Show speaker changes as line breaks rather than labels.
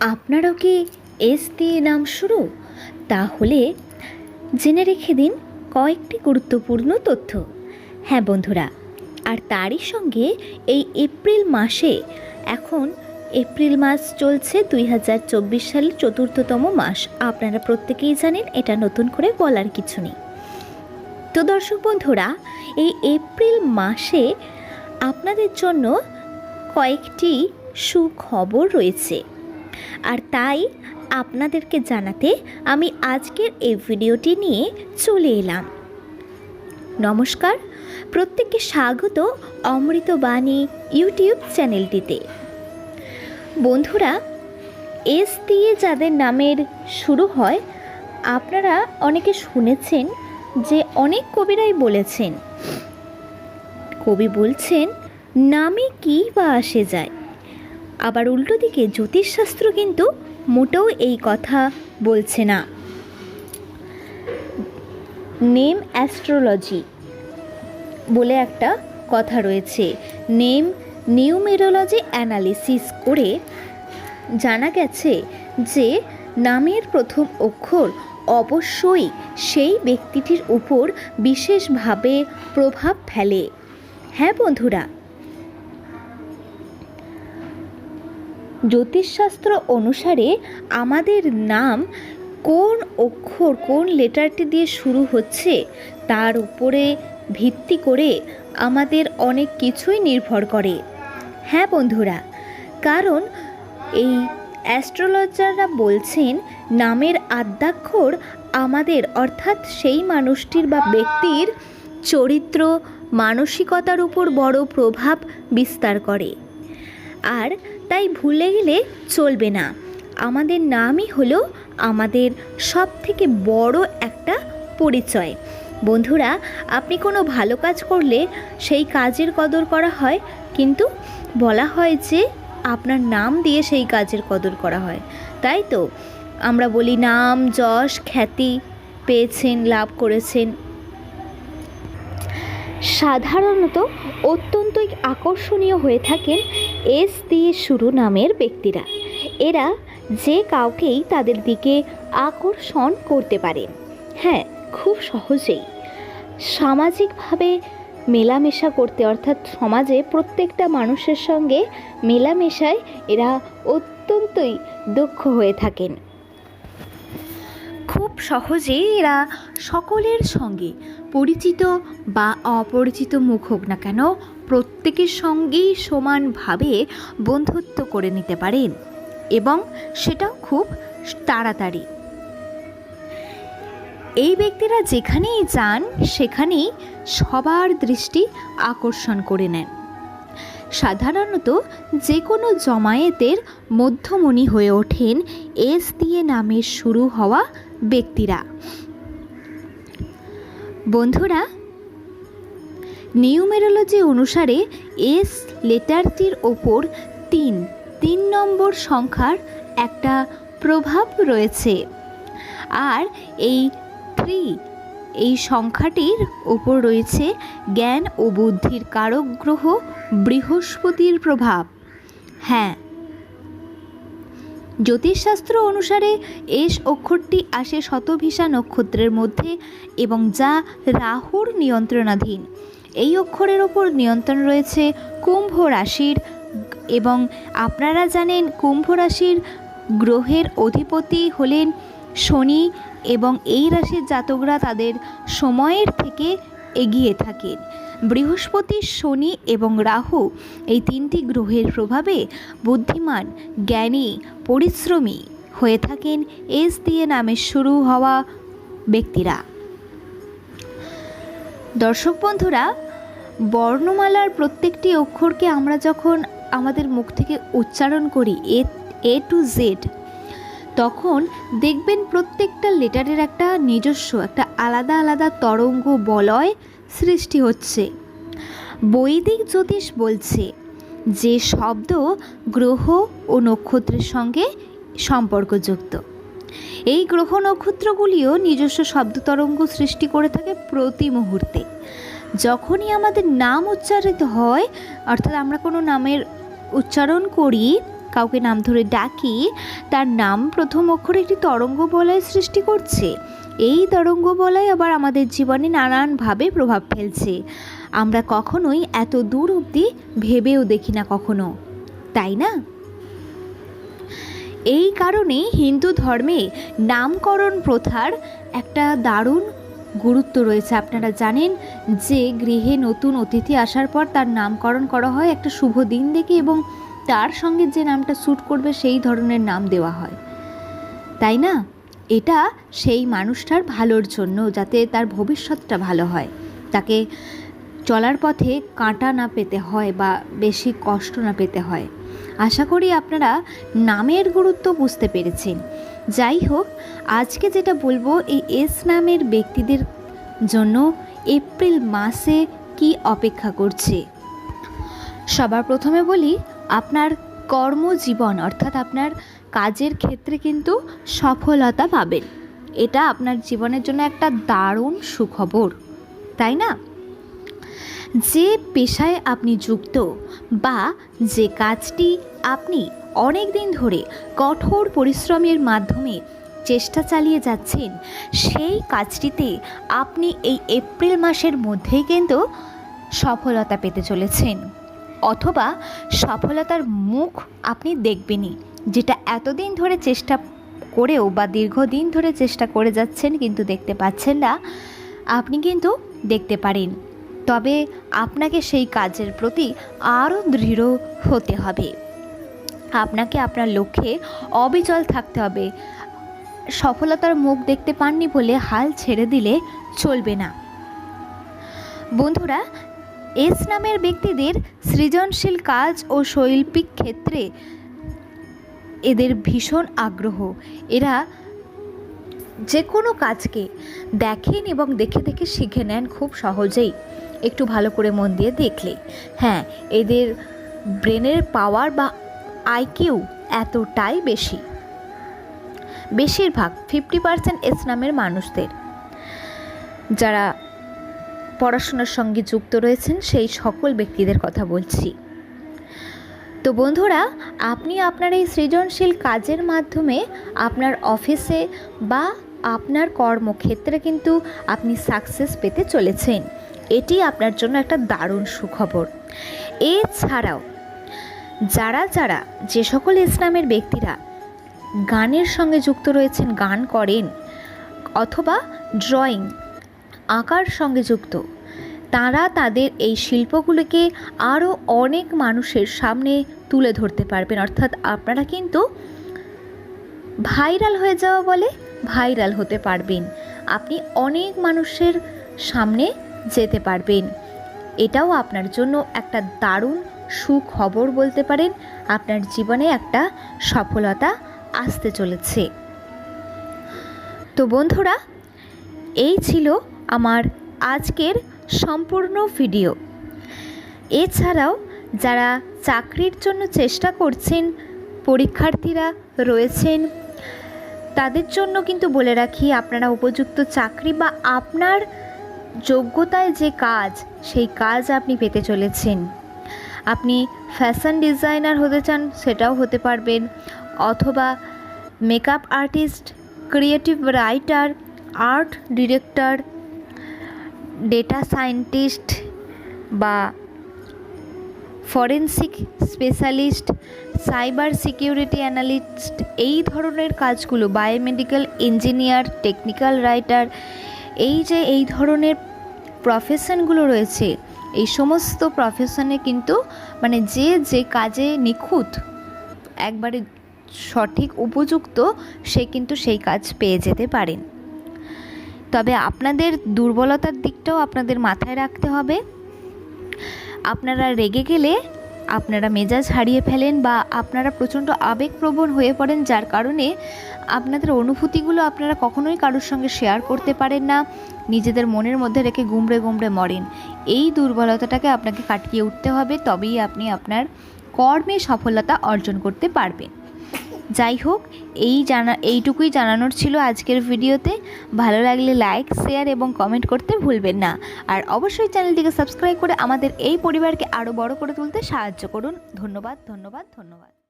আপনারও কি এস দিয়ে নাম শুরু? তাহলে জেনে রেখে দিন কয়েকটি গুরুত্বপূর্ণ তথ্য। হ্যাঁ বন্ধুরা, আর তারই সঙ্গে এই এপ্রিল মাসে, এখন এপ্রিল মাস চলছে দুই হাজার চব্বিশ সালের চতুর্থতম মাস। আপনারা প্রত্যেকেই জানেন এটা নতুন করে বলার কিছু নেই। তো দর্শক বন্ধুরা, এই এপ্রিল মাসে আপনাদের জন্য কয়েকটি সুখবর রয়েছে। আর তাই আপনাদেরকে জানাতে আমি আজকের এই ভিডিওটি নিয়ে চলে এলাম। নমস্কার, প্রত্যেককে স্বাগত অমৃতবাণী ইউটিউব চ্যানেলটিতে। বন্ধুরা, এস দিয়ে যাদের নামের শুরু হয়, আপনারা অনেকে শুনেছেন যে অনেক কবিরাই বলেছেন। কবি বলছেন, নামে কী বা আসে যায়? আবার উল্টো দিকে জ্যোতিষশাস্ত্র কিন্তু মোটেও এই কথা বলছে না। নেম অ্যাস্ট্রোলজি বলে একটা কথা রয়েছে। নেম নিউমেরোলজি অ্যানালিসিস করে জানা গেছে যে নামের প্রথম অক্ষর অবশ্যই সেই ব্যক্তিটির উপর বিশেষভাবে প্রভাব ফেলে। হ্যাঁ বন্ধুরা জ্যোতিষশাস্ত্র অনুসারে আমাদের নাম কোন অক্ষর, কোন লেটারটি দিয়ে শুরু হচ্ছে, তার উপরে ভিত্তি করে আমাদের অনেক কিছুই নির্ভর করে। হ্যাঁ বন্ধুরা, কারণ এই অ্যাস্ট্রোলজাররা বলছেন নামের আদ্যাক্ষর আমাদের, অর্থাৎ সেই মানুষটির বা ব্যক্তির চরিত্র, মানসিকতার উপর বড় প্রভাব বিস্তার করে। আর তাই ভুলে গেলে চলবে না। আমাদের নামই হলো আমাদের সব থেকে বড় একটা পরিচয়। বন্ধুরা, আপনি কোনো ভালো কাজ করলে সেই কাজের কদর করা হয়, কিন্তু বলা হয় যে আপনার নাম দিয়ে সেই কাজের কদর করা হয়। তাই তো? আমরা বলি নাম, যশ, খ্যাতি পেয়েছেন, লাভ করেছেন। সাধারণত অত্যন্তই আকর্ষণীয় হয়ে থাকেন এস দিয়ে শুরু নামের ব্যক্তিরা। এরা যে কাউকেই তাদের দিকে আকর্ষণ করতে পারে। হ্যাঁ খুব সহজেই। সামাজিকভাবে মেলামেশা করতে, অর্থাৎ সমাজে প্রত্যেকটা মানুষের সঙ্গে মেলামেশায় এরা অত্যন্তই দক্ষ হয়ে থাকেন। খুব সহজেই এরা সকলের সঙ্গে পরিচিত বা অপরিচিত মুখ হোক না কেন প্রত্যেকের সঙ্গেই সমানভাবে বন্ধুত্ব করে নিতে পারেন এবং সেটাও খুব তাড়াতাড়ি। এই ব্যক্তিরা যেখানেই যান, সেখানেই সবার দৃষ্টি আকর্ষণ করে নেন। সাধারণত যে কোনো জমায়েতের মধ্যমণি হয়ে ওঠেন এস দিয়ে নামের শুরু হওয়া ব্যক্তিরা। বন্ধুরা নিউমেরোলজি অনুসারে এস লেটারটির ওপর তিন তিন নম্বর সংখ্যার একটা প্রভাব রয়েছে। আর এই থ্রি, এই সংখ্যাটির ওপর রয়েছে জ্ঞান ও বুদ্ধির কারক গ্রহ, বৃহস্পতির প্রভাব। হ্যাঁ। জ্যোতিষশাস্ত্র অনুসারে এস অক্ষরটি আসে শতভিসা নক্ষত্রের মধ্যে এবং যা রাহুর নিয়ন্ত্রণাধীন। এই অক্ষরের ওপর নিয়ন্ত্রণ রয়েছে কুম্ভ রাশির এবং আপনারা জানেন কুম্ভ রাশির গ্রহের অধিপতি হলেন শনি এবং এই রাশির জাতকরা তাদের সময়ের থেকে এগিয়ে থাকেন। বৃহস্পতি, শনি এবং রাহু এই তিনটি গ্রহের প্রভাবে বুদ্ধিমান, জ্ঞানী, পরিশ্রমী হয়ে থাকেন। এস দিয়ে নামে শুরু হওয়া ব্যক্তিরা। দর্শক বন্ধুরা বর্ণমালার প্রত্যেকটি অক্ষরকে আমরা যখন আমাদের মুখ থেকে উচ্চারণ করি এ এ টু জেড, তখন দেখবেন প্রত্যেকটা লেটারের একটা নিজস্ব, একটা আলাদা আলাদা তরঙ্গ বলয় সৃষ্টি হচ্ছে। বৈদিক জ্যোতিষ বলছে যে শব্দ গ্রহ ও নক্ষত্রের সঙ্গে সম্পর্কযুক্ত। এই গ্রহ নক্ষত্রগুলিও নিজস্ব শব্দ তরঙ্গ সৃষ্টি করে থাকে প্রতি মুহূর্তে। যখনই আমাদের নাম উচ্চারিত হয়, অর্থাৎ আমরা কোনো নামের উচ্চারণ করি, কাউকে নাম ধরে ডাকি, তার নাম প্রথম অক্ষরে একটি তরঙ্গ বলয় সৃষ্টি করছে। এই তরঙ্গ বলয় আবার আমাদের জীবনে নানানভাবে প্রভাব ফেলছে। আমরা কখনোই এত দূর অবধি ভেবেও দেখি না কখনো। তাই না? এই কারণে হিন্দু ধর্মে নামকরণ প্রথার একটা দারুণ গুরুত্ব রয়েছে। আপনারা জানেন যে গৃহে নতুন অতিথি আসার পর তার নামকরণ করা হয় একটা শুভ দিন দেখে এবং তার সঙ্গে যে নামটা স্যুট করবে সেই ধরনের নাম দেওয়া হয়। তাই না? এটা সেই মানুষটার ভালোর জন্য যাতে তার ভবিষ্যৎটা ভালো হয়। তাকে চলার পথে কাঁটা না পেতে হয় বা বেশি কষ্ট না পেতে হয়। আশা করি আপনারা নামের গুরুত্ব বুঝতে পেরেছেন। যাই হোক, আজকে যেটা বলব, এই এস নামের ব্যক্তিদের জন্য এপ্রিল মাসে কি অপেক্ষা করছে? সবার প্রথমে বলি, আপনার কর্মজীবন অর্থাৎ আপনার কাজের ক্ষেত্রে কিন্তু সফলতা পাবেন। এটা আপনার জীবনের জন্য একটা দারুণ সুখবর, তাই না? যে পেশায় আপনি যুক্ত বা যে কাজটি আপনি অনেক দিন ধরে কঠোর পরিশ্রমের মাধ্যমে চেষ্টা চালিয়ে যাচ্ছেন, সেই কাজটিতে আপনি এই এপ্রিল মাসের মধ্যেই কিন্তু সফলতা পেতে চলেছেন। অথবা সফলতার মুখ আপনি দেখবেনই, যেটা এতদিন ধরে চেষ্টা করেও বা দীর্ঘদিন ধরে চেষ্টা করে যাচ্ছেন কিন্তু দেখতে পাচ্ছেন না, আপনি কিন্তু দেখতে পারেন। তবে আপনাকে সেই কাজের প্রতি আরও দৃঢ় হতে হবে। আপনাকে আপনার লক্ষ্যে অবিচল থাকতে হবে। সফলতার মুখ দেখতে পাননি বলে হাল ছেড়ে দিলে চলবে না। বন্ধুরা, এস নামের ব্যক্তিদের সৃজনশীল কাজ ও শৈল্পিক ক্ষেত্রে এদের ভীষণ আগ্রহ। এরা যে কোনো কাজকে দেখেন এবং দেখে দেখে শিখে নেন খুব সহজেই। একটু ভালো করে মন দিয়ে দেখলে। হ্যাঁ এদের ব্রেনের পাওয়ার বা আইকিউ এতটাই বেশি। বেশিরভাগ ফিফটি পার্সেন্ট ইসলামের মানুষদের। যারা পড়াশোনার সঙ্গে যুক্ত রয়েছেন, সেই সকল ব্যক্তিদের কথা বলছি। তো বন্ধুরা, আপনি আপনার এই সৃজনশীল কাজের মাধ্যমে আপনার অফিসে বা আপনার কর্মক্ষেত্রে কিন্তু আপনি সাকসেস পেতে চলেছেন। এটি আপনার জন্য একটা দারুণ সুখবর। এছাড়াও, যারা যারা যে সকল ইসলামের ব্যক্তিরা গানের সঙ্গে যুক্ত রয়েছেন, গান করেন অথবা ড্রয়িং আঁকার সঙ্গে যুক্ত, তারা তাদের এই শিল্পগুলোকে আরও অনেক মানুষের সামনে তুলে ধরতে পারবেন। অর্থাৎ আপনারা কিন্তু ভাইরাল হয়ে যাওয়া বলে ভাইরাল হতে পারবেন। আপনি অনেক মানুষের সামনে যেতে পারবেন। এটাও আপনার জন্য একটা দারুণ সুখবর বলতে পারেন, আপনার জীবনে একটা সফলতা আসতে চলেছে। তো বন্ধুরা, এই ছিল আমার আজকের সম্পূর্ণ ভিডিও। এছাড়াও যারা চাকরির জন্য চেষ্টা করছেন, পরীক্ষার্থীরা রয়েছেন, তাদের জন্য কিন্তু বলে রাখি, আপনারা উপযুক্ত চাকরি বা আপনার যোগ্যতায় যে কাজ, সেই কাজ আপনি পেতে চলেছেন। আপনি ফ্যাশন ডিজাইনার হতে চান, সেটাও হতে পারবেন। অথবা makeup artist creative writer art director data scientist বা forensic specialist cyber security analyst এই ধরনের কাজগুলো বায়োমেডিক্যাল ইঞ্জিনিয়ার টেকনিক্যাল রাইটার এই যে এই ধরনের প্রফেশনগুলো রয়েছে, এই সমস্ত প্রফেশনে কিন্তু মানে যে যে কাজে নিখুঁত, একবারে সঠিক উপযুক্ত, সে কিন্তু সেই কাজ পেয়ে যেতে পারেন তবে আপনাদের দুর্বলতার দিকটাও আপনাদের মাথায় রাখতে হবে। আপনারা রেগে গেলে আপনারা মেজাজ হারিয়ে ফেলেন বা আপনারা প্রচণ্ড আবেগপ্রবণ হয়ে পড়েন, যার কারণে আপনাদের অনুভূতিগুলো আপনারা কখনোই কারোর সঙ্গে শেয়ার করতে পারেন না, নিজেদের মনের মধ্যে রেখে গুমড়ে গুমড়ে মরেন। এই দুর্বলতাটাকে আপনাকে কাটিয়ে উঠতে হবে, তবেই আপনি আপনার কর্মে সফলতা অর্জন করতে পারবেন। যাই হোক, এই জানা, এইটুকুই জানানোর ছিল আজকের ভিডিওতে। ভালো লাগলে লাইক শেয়ার এবং কমেন্ট করতে ভুলবেন না। আর অবশ্যই চ্যানেলটিকে সাবস্ক্রাইব করে আমাদের এই পরিবারকে আরও বড় করে তুলতে সাহায্য করুন। ধন্যবাদ ধন্যবাদ ধন্যবাদ।